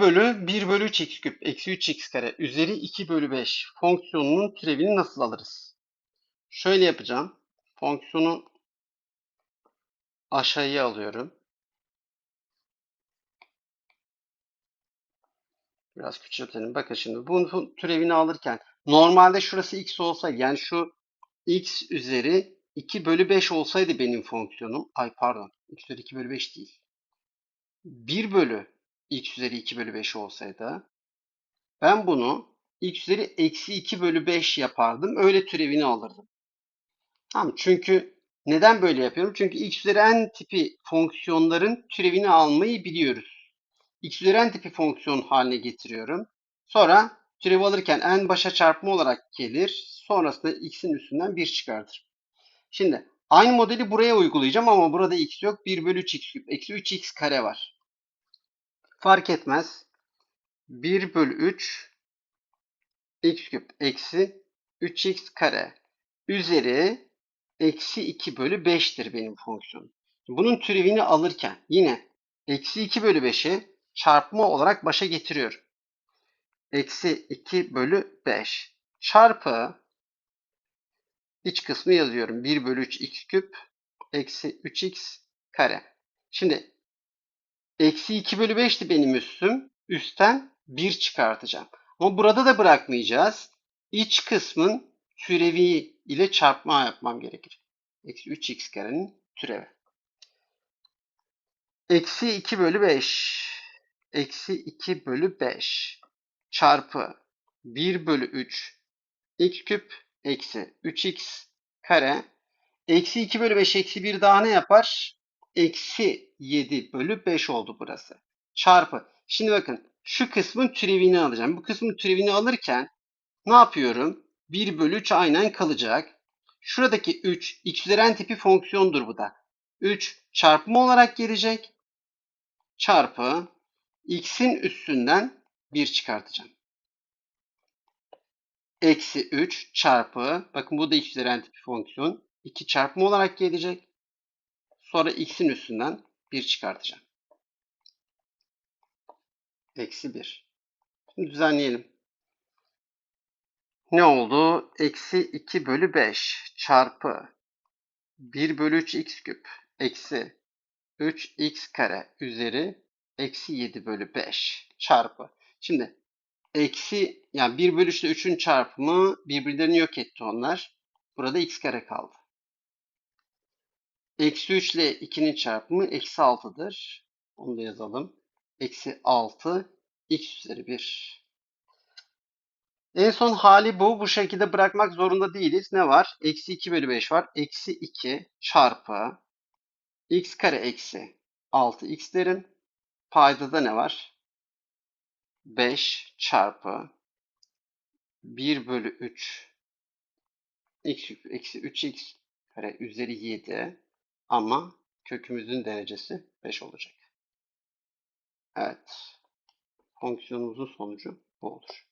bölü 1 bölü 3 x küp eksi 3 x kare üzeri 2 bölü 5 fonksiyonunun türevini nasıl alırız? Şöyle yapacağım. Fonksiyonu aşağıya alıyorum. Biraz küçültelim. Bakın şimdi bunun türevini alırken normalde şurası x olsaydı yani şu x üzeri 2 bölü 5 olsaydı benim fonksiyonum. Ay pardon. x üzeri 2 bölü 5 değil. 1 bölü x üzeri 2 bölü 5 olsaydı ben bunu x üzeri eksi 2 bölü 5 yapardım. Öyle türevini alırdım. Tamam Çünkü neden böyle yapıyorum? Çünkü x üzeri n tipi fonksiyonların türevini almayı biliyoruz. x üzeri n tipi fonksiyon haline getiriyorum. Sonra türev alırken n başa çarpma olarak gelir. Sonrasında x'in üstünden 1 çıkartır. Şimdi aynı modeli buraya uygulayacağım ama burada x yok. 1 bölü 3 x küp eksi 3 x kare var. Fark etmez. 1 bölü 3 x küp eksi 3x kare üzeri eksi 2 bölü 5'tir benim fonksiyonum. Bunun türevini alırken yine eksi 2 bölü 5'i çarpma olarak başa getiriyorum. Eksi 2 bölü 5 çarpı iç kısmı yazıyorum. 1 bölü 3 x küp eksi 3x kare. Şimdi eksi 2 bölü 5'ti benim üstüm. Üstten 1 çıkartacağım. Ama burada da bırakmayacağız. İç kısmın türevi ile çarpma yapmam gerekir. Eksi 3x karenin türevi. Eksi 2 bölü 5. Eksi 2 bölü 5 çarpı 1 bölü 3 x küp eksi 3x kare eksi 2 bölü 5 eksi 1 daha ne yapar? Eksi 7 bölü 5 oldu burası. Çarpı. Şimdi bakın şu kısmın türevini alacağım. Bu kısmın türevini alırken ne yapıyorum? 1 bölü 3 aynen kalacak. Şuradaki 3 x üzeri n tipi fonksiyondur bu da. 3 çarpma olarak gelecek. Çarpı x'in üstünden 1 çıkartacağım. Eksi 3 çarpı bakın bu da x üzeri n tipi fonksiyon. 2 çarpma olarak gelecek. Sonra x'in üstünden 1 çıkartacağım. Eksi 1. Şimdi düzenleyelim. Ne oldu? Eksi 2 bölü 5 çarpı 1 bölü 3 x küp eksi 3 x kare üzeri eksi 7 bölü 5 çarpı. Şimdi eksi yani 1 bölü 3 ile 3'ün çarpımı birbirlerini yok etti onlar. Burada x kare kaldı. Eksi 3 ile 2'nin çarpımı eksi 6'dır. Onu da yazalım. Eksi 6 x üzeri 1. En son hali bu. Bu şekilde bırakmak zorunda değiliz. Ne var? Eksi 2 bölü 5 var. Eksi 2 çarpı x kare eksi 6x derim. Paydada ne var? 5 çarpı 1 bölü 3 x eksi 3x kare üzeri 7 ama kökümüzün derecesi 5 olacak. Evet. Fonksiyonumuzun sonucu bu olur.